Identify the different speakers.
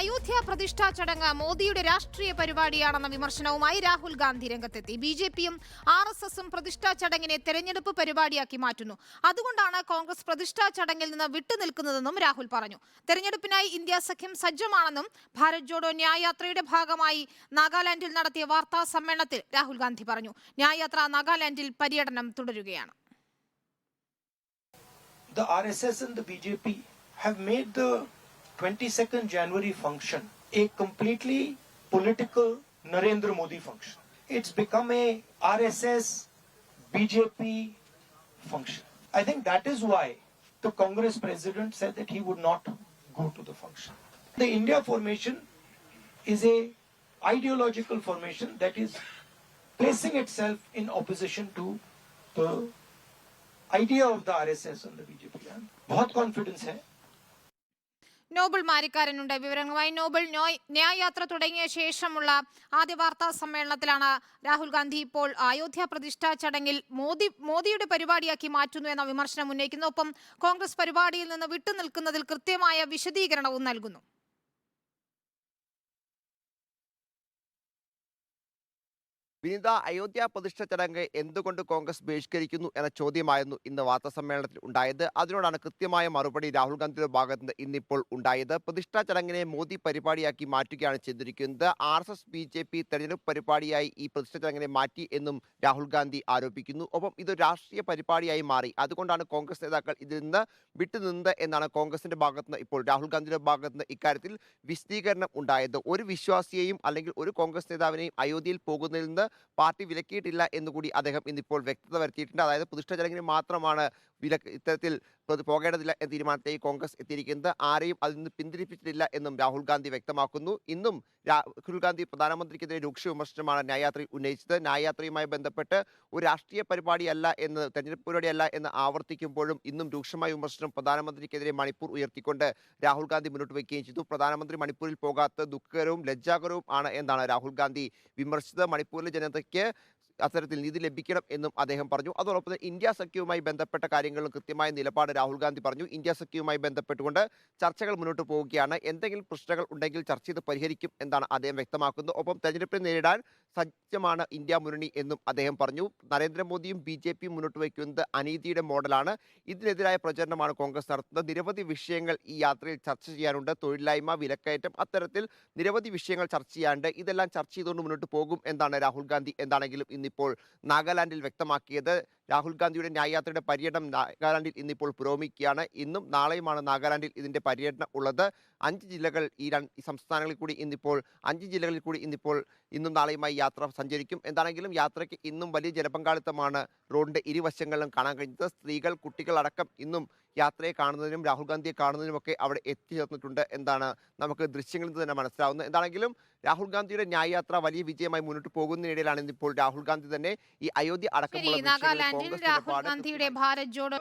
Speaker 1: അയോധ്യ പ്രതിഷ്ഠാ ചടങ്ങ് മോദിയുടെ രാഷ്ട്രീയ പരിപാടിയാണെന്ന വിമർശനവുമായി രാഹുൽ ഗാന്ധി രംഗത്തെത്തി. ബി ജെ പിയും ആർ എസ് എസും പ്രതിഷ്ഠാ ചടങ്ങിനെ തെരഞ്ഞെടുപ്പ് പരിപാടിയാക്കി മാറ്റുന്നു. അതുകൊണ്ടാണ് കോൺഗ്രസ് പ്രതിഷ്ഠാ ചടങ്ങിൽ നിന്ന് വിട്ടുനിൽക്കുന്നതെന്നും രാഹുൽ പറഞ്ഞു. തെരഞ്ഞെടുപ്പിനായി ഇന്ത്യ സഖ്യം സജ്ജമാണെന്നും ഭാരത് ജോഡോ ന്യായയാത്രയുടെ ഭാഗമായി നാഗാലാൻഡിൽ നടത്തിയ വാർത്താ സമ്മേളനത്തിൽ രാഹുൽ ഗാന്ധി പറഞ്ഞു. ന്യായയാത്ര നാഗാലാൻഡിൽ പര്യടനം തുടരുകയാണ്.
Speaker 2: The RSS and the BJP have made the 22nd January function a completely political Narendra Modi function. It's become a RSS BJP function. I think that is why the Congress president said that he would not go to the function. The India formation is a ideological formation that is placing itself in opposition to the idea of the RSS and the BJP. बहुत confidence है
Speaker 1: നോബിൾ മാരിക്കാരനുണ്ട്. വിവരങ്ങളുമായി നോബിൾ നോയ് ന്യായയാത്ര തുടങ്ങിയ ശേഷമുള്ള ആദ്യ വാർത്താ സമ്മേളനത്തിലാണ് രാഹുൽ ഗാന്ധി ഇപ്പോൾ അയോധ്യ പ്രതിഷ്ഠാ ചടങ്ങിൽ മോദി മോദിയുടെ പരിപാടിയാക്കി മാറ്റുന്നു എന്ന വിമർശനം ഉന്നയിക്കുന്നു. ഒപ്പം കോൺഗ്രസ് പരിപാടിയിൽ നിന്ന് വിട്ടുനിൽക്കുന്നതിൽ കൃത്യമായ വിശദീകരണവും നൽകുന്നു.
Speaker 3: വിനിത അയോധ്യ പ്രതിഷ്ഠ ചടങ്ങ് എന്തുകൊണ്ട് കോൺഗ്രസ് ബഹിഷ്കരിക്കുന്നു എന്ന ചോദ്യമായിരുന്നു ഇന്ന് വാർത്താ സമ്മേളനത്തിൽ ഉണ്ടായത്. അതിനോടാണ് കൃത്യമായ മറുപടി രാഹുൽ ഗാന്ധിയുടെ ഭാഗത്ത് നിന്ന് ഇന്നിപ്പോൾ ഉണ്ടായത്. പ്രതിഷ്ഠാ ചടങ്ങിനെ മോദി പരിപാടിയാക്കി മാറ്റുകയാണ് ചെയ്തിരിക്കുന്നത്. R S S B J P തെരഞ്ഞെടുപ്പ് പരിപാടിയായി ഈ പ്രതിഷ്ഠ ചടങ്ങിനെ മാറ്റി എന്നും രാഹുൽ ഗാന്ധി ആരോപിക്കുന്നു. ഒപ്പം ഇത് രാഷ്ട്രീയ പരിപാടിയായി മാറി. അതുകൊണ്ടാണ് കോൺഗ്രസ് നേതാക്കൾ ഇതിൽ നിന്ന് വിട്ടുനിന്നത് എന്നാണ് കോൺഗ്രസിന്റെ ഭാഗത്ത് നിന്ന് ഇപ്പോൾ രാഹുൽ ഗാന്ധിയുടെ ഭാഗത്ത് നിന്ന് ഇക്കാര്യത്തിൽ വിശദീകരണം ഉണ്ടായത്. ഒരു വിശ്വാസിയെയും അല്ലെങ്കിൽ ഒരു കോൺഗ്രസ് നേതാവിനെയും അയോധ്യയിൽ പോകുന്നതിൽ നിന്ന് പാർട്ടി വിലക്കിയിട്ടില്ല എന്നുകൂടി അദ്ദേഹം ഇന്നിപ്പോൾ വ്യക്തത വരുത്തിയിട്ടുണ്ട്. അതായത് പ്രതിഷ്ഠ ചടങ്ങിന് മാത്രമാണ് വിലക്ക് ഇത്തരത്തിൽ പോകേണ്ടതില്ല എന്ന തീരുമാനത്തെ കോൺഗ്രസ് എത്തിയിരിക്കുന്നത്. ആരെയും അതിൽ നിന്ന് പിന്തിരിപ്പിച്ചിട്ടില്ല എന്നും രാഹുൽ ഗാന്ധി വ്യക്തമാക്കുന്നു. ഇന്നും രാഹുൽ ഗാന്ധി പ്രധാനമന്ത്രിക്കെതിരെ രൂക്ഷ വിമർശനമാണ് ന്യായയാത്രയിൽ ഉന്നയിച്ചത്. ന്യായയാത്രയുമായി ബന്ധപ്പെട്ട് ഒരു രാഷ്ട്രീയ പരിപാടിയല്ല എന്ന് തെരഞ്ഞെടുപ്പ് പരിപാടിയല്ല എന്ന് ആവർത്തിക്കുമ്പോഴും ഇന്നും രൂക്ഷമായ വിമർശനം പ്രധാനമന്ത്രിക്കെതിരെ മണിപ്പൂർ ഉയർത്തിക്കൊണ്ട് രാഹുൽ ഗാന്ധി മുന്നോട്ട് വയ്ക്കുകയും ചെയ്തു. പ്രധാനമന്ത്രി മണിപ്പൂരിൽ പോകാത്ത ദുഃഖകരവും ലജ്ജാകരവും ആണ് എന്നാണ് രാഹുൽ ഗാന്ധി വിമർശിച്ചത്. മണിപ്പൂരിലെ ജനതയ്ക്ക് അത്തരത്തിൽ നീതി ലഭിക്കണം എന്നും അദ്ദേഹം പറഞ്ഞു. അതോടൊപ്പം ഇന്ത്യ സഖ്യവുമായി ബന്ധപ്പെട്ട കാര്യങ്ങളിലും കൃത്യമായ നിലപാട് രാഹുൽ ഗാന്ധി പറഞ്ഞു. ഇന്ത്യ സഖ്യവുമായി ബന്ധപ്പെട്ടുകൊണ്ട് ചർച്ചകൾ മുന്നോട്ട് പോവുകയാണ്. എന്തെങ്കിലും പ്രശ്നങ്ങൾ ഉണ്ടെങ്കിൽ ചർച്ച ചെയ്ത് പരിഹരിക്കും എന്നാണ് അദ്ദേഹം വ്യക്തമാക്കുന്നത്. ഒപ്പം തെരഞ്ഞെടുപ്പിനെ നേരിടാൻ സജ്ജമാണ് ഇന്ത്യ മുന്നണി എന്നും അദ്ദേഹം പറഞ്ഞു. നരേന്ദ്രമോദിയും ബി ജെ പിയും മുന്നോട്ട് വയ്ക്കുന്നത് അനീതിയുടെ മോഡലാണ്. ഇതിനെതിരായ പ്രചരണമാണ് കോൺഗ്രസ് നടത്തുന്നത്. നിരവധി വിഷയങ്ങൾ ഈ യാത്രയിൽ ചർച്ച ചെയ്യാനുണ്ട്. തൊഴിലില്ലായ്മ വിലക്കയറ്റം അത്തരത്തിൽ നിരവധി വിഷയങ്ങൾ ചർച്ച ചെയ്യാനുണ്ട്. ഇതെല്ലാം ചർച്ച ചെയ്തുകൊണ്ട് മുന്നോട്ട് പോകും എന്നാണ് രാഹുൽ ഗാന്ധി എന്താണെങ്കിലും ഇന്നിപ്പോൾ നാഗാലാൻഡിൽ വ്യക്തമാക്കിയത്. രാഹുൽ ഗാന്ധിയുടെ ന്യായയാത്രയുടെ പര്യടനം നാഗാലാൻഡിൽ ഇന്നിപ്പോൾ പുരോഗമിക്കുകയാണ്. ഇന്നും നാളെയുമാണ് നാഗാലാൻഡിൽ ഇതിന്റെ പര്യടനം ഉള്ളത്. അഞ്ച് ജില്ലകൾ ഈ രണ്ട് സംസ്ഥാനങ്ങളിൽ കൂടി ഇന്നിപ്പോൾ അഞ്ച് ജില്ലകളിൽ കൂടി ഇന്നിപ്പോൾ ഇന്നും നാളെയുമായി യാത്ര സഞ്ചരിക്കും. എന്താണെങ്കിലും യാത്രയ്ക്ക് ഇന്നും വലിയ ജനപങ്കാളിത്തമാണ് റോഡിന്റെ ഇരുവശങ്ങളിലും കാണാൻ കഴിഞ്ഞത് സ്ത്രീകൾ കുട്ടികൾ അടക്കം ഇന്നും യാത്രയെ കാണുന്നതിനും രാഹുൽ ഗാന്ധിയെ കാണുന്നതിനും ഒക്കെ അവിടെ എത്തിച്ചേർന്നിട്ടുണ്ട് എന്താണ് നമുക്ക് ദൃശ്യങ്ങളിൽ നിന്ന് തന്നെ മനസ്സിലാവുന്നത്. എന്താണെങ്കിലും രാഹുൽ ഗാന്ധിയുടെ ന്യായയാത്ര വലിയ വിജയമായി മുന്നോട്ട് പോകുന്നതിനിടയിലാണ് ഇന്നിപ്പോൾ രാഹുൽ ഗാന്ധി തന്നെ ഈ അയോധ്യ
Speaker 1: അടക്കം
Speaker 3: അടക്കമുള്ള
Speaker 1: നാഗാലാൻഡിൽ രാഹുൽ ഗാന്ധിയുടെ ഭാരത് ജോഡോ